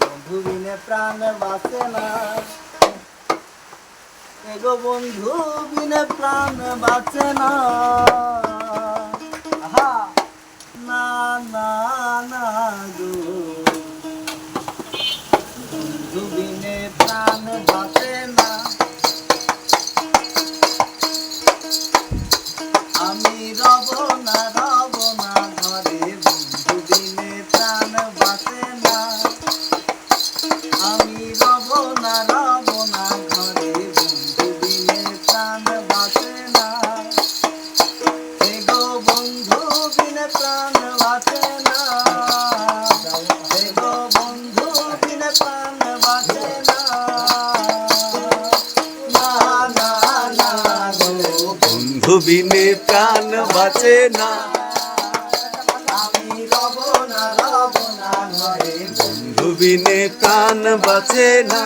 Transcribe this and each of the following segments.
বন্ধু, বিনে প্রাণ বাঁচে না। এগো বন্ধু, বিনে প্রাণ বাঁচে না। না না না গো। বন্ধু বিনে প্রাণ বাঁচে না। বন্ধু বিনে প্রাণ বাঁচে না।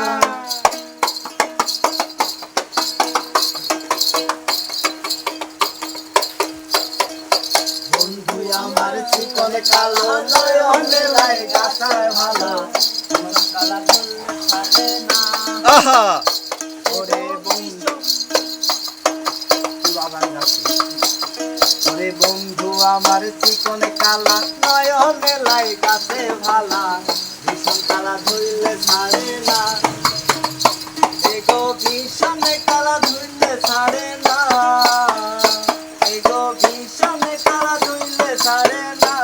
বন্ধু আমার চিকন কালো নয়নে লাই গাছায় ভালো। কালা করলে না। আহা! ওরে বন্ধু, আমার চিকন কালা নয়নে লাই ভালা। ভীষণ কালা ধরলে ছাড়ে না। এগো ভীষণ কালা ধরলে ছাড়ে না। এগো ভীষণ কালা ধরলে ছাড়ে না।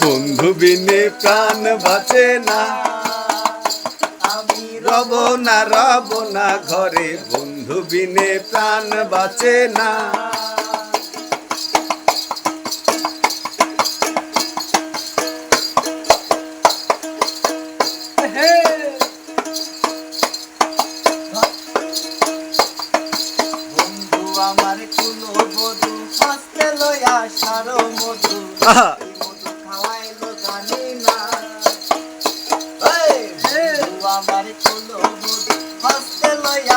বন্ধু বিনে প্রাণ বাঁচে না। রব না রব না ঘরে বন্ধু বিনে প্রাণ বাঁচে না। আমার কুলো মধু।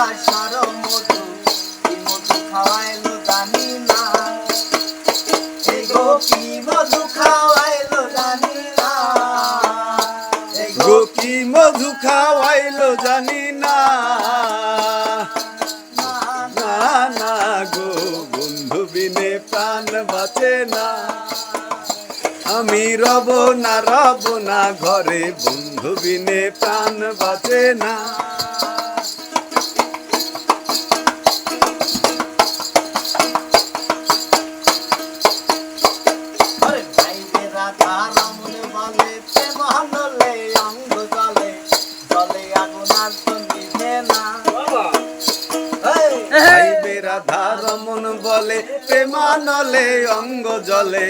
মধু এই মধু খাওয়াইলো জানি না। এই গো কি মধু খাওয়াইলো জানি না। এই গোপী মধু খাওয়াইলো জানি না। না না না গো বন্ধু বিনে প্রাণ বাঁচে না। আমি রব না রব না ঘরে বন্ধু বিনে প্রাণ বাঁচে না। রাধা বলে অঙ্গ জলে জলে আগুন তো নিভে না রমন বলে প্রেমানলে অঙ্গ জলে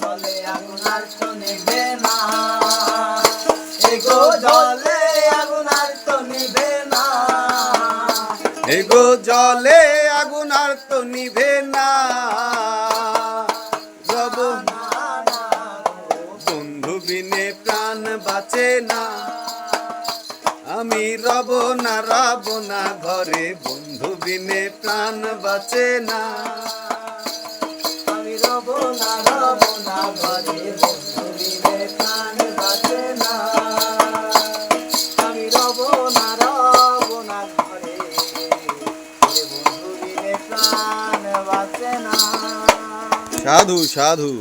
জলে, আগুন আর তো নিভে না। এগো জলে আগুন আর তো নিভে না এগো জলে, আগুন আর তো নিভে না। বাঁচে না। আমি রব না রব না, ঘরে বন্ধু বিনে প্রাণ বাঁচে না। আমি রব না রব না, ঘরে প্রাণ না। আমি না ঘরে প্রাণ বাঁচে না। সাধু সাধু।